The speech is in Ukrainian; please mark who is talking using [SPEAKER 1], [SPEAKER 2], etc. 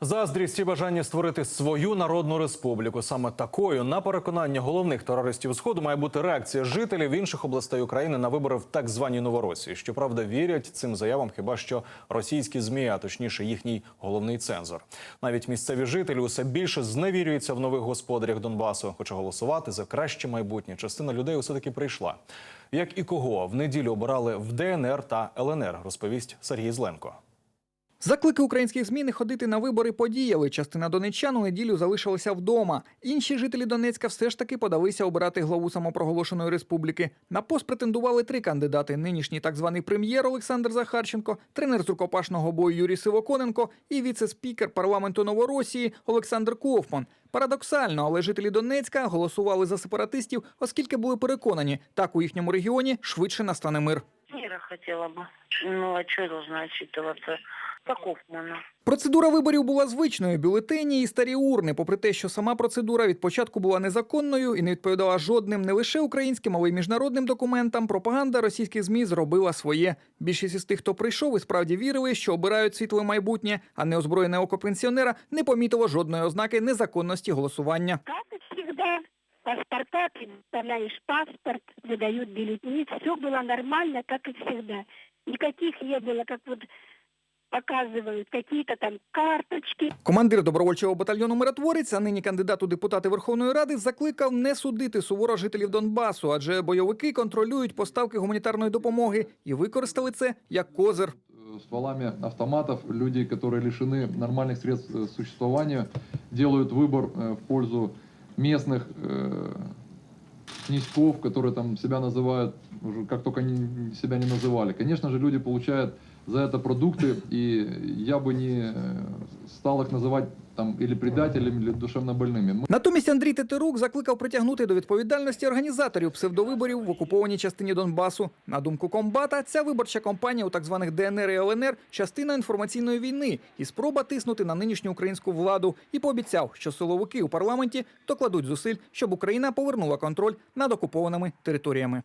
[SPEAKER 1] Заздрість і бажання створити свою народну республіку. Саме такою, на переконання головних терористів сходу, має бути реакція жителів інших областей України на вибори в так званій Новоросії. Щоправда, вірять цим заявам хіба що російські змі, а точніше їхній головний цензор. Навіть місцеві жителі усе більше зневірюються в нових господарях Донбасу. Хоча голосувати за краще майбутнє. Частина людей усе таки прийшла. Як і кого в неділю обирали в ДНР та ЛНР, розповість Сергій Зленко.
[SPEAKER 2] Заклики українських ЗМІ не ходити на вибори подіяли. Частина донеччан у неділю залишилася вдома. Інші жителі Донецька все ж таки подалися обирати главу самопроголошеної республіки. На пост претендували три кандидати: нинішній так званий прем'єр Олександр Захарченко, тренер з рукопашного бою Юрій Сивоконенко і віце-спікер парламенту Новоросії Олександр Ковман. Парадоксально, але жителі Донецька голосували за сепаратистів, оскільки були переконані, так у їхньому регіоні швидше настане мир.
[SPEAKER 3] Мира хотела бы. Ну, а что должна? По Кофману.
[SPEAKER 2] Процедура виборів була звичною бюлетені і старі урни, попри те, що сама процедура від початку була незаконною і не відповідала жодним не лише українським, але й міжнародним документам. Пропаганда російських змі зробила своє. Більшість із тих, хто прийшов, і справді вірили, що обирають світле майбутнє, а неозброєне око пенсіонера не помітило жодної ознаки незаконності голосування.
[SPEAKER 4] Как и всегда, паспорта, предоставляешь паспорт, выдают бюллетени. Все было нормально, как и всегда. Никаких не было, как вот показывают, какие-то там карточки.
[SPEAKER 2] Командир добровольчого батальйону Миротворець, а нині кандидат у депутати Верховної Ради, закликав не судити суворо жителів Донбасу, адже бойовики контролюють поставки гуманітарної допомоги і використали це як козир.
[SPEAKER 5] Э, стволами автоматов люди, которые лишены нормальных средств э, существования, делают выбор э, в пользу местных э, князьков, которые там себя называют, как только они себя не называли. Конечно же, люди получают за это продукты, и я бы не э, стал их называть там или предателями, или душевнобольными.
[SPEAKER 2] Натомість Андрій Тетерук закликав притягнути до відповідальності організаторів псевдовиборів в окупованій частині Донбасу. На думку комбата, ця виборча кампанія у так званих ДНР і ЛНР частина інформаційної війни і спроба тиснути на нинішню українську владу. І пообіцяв, що силовики у парламенті докладуть зусиль, щоб Україна повернула контроль над окупованими територіями.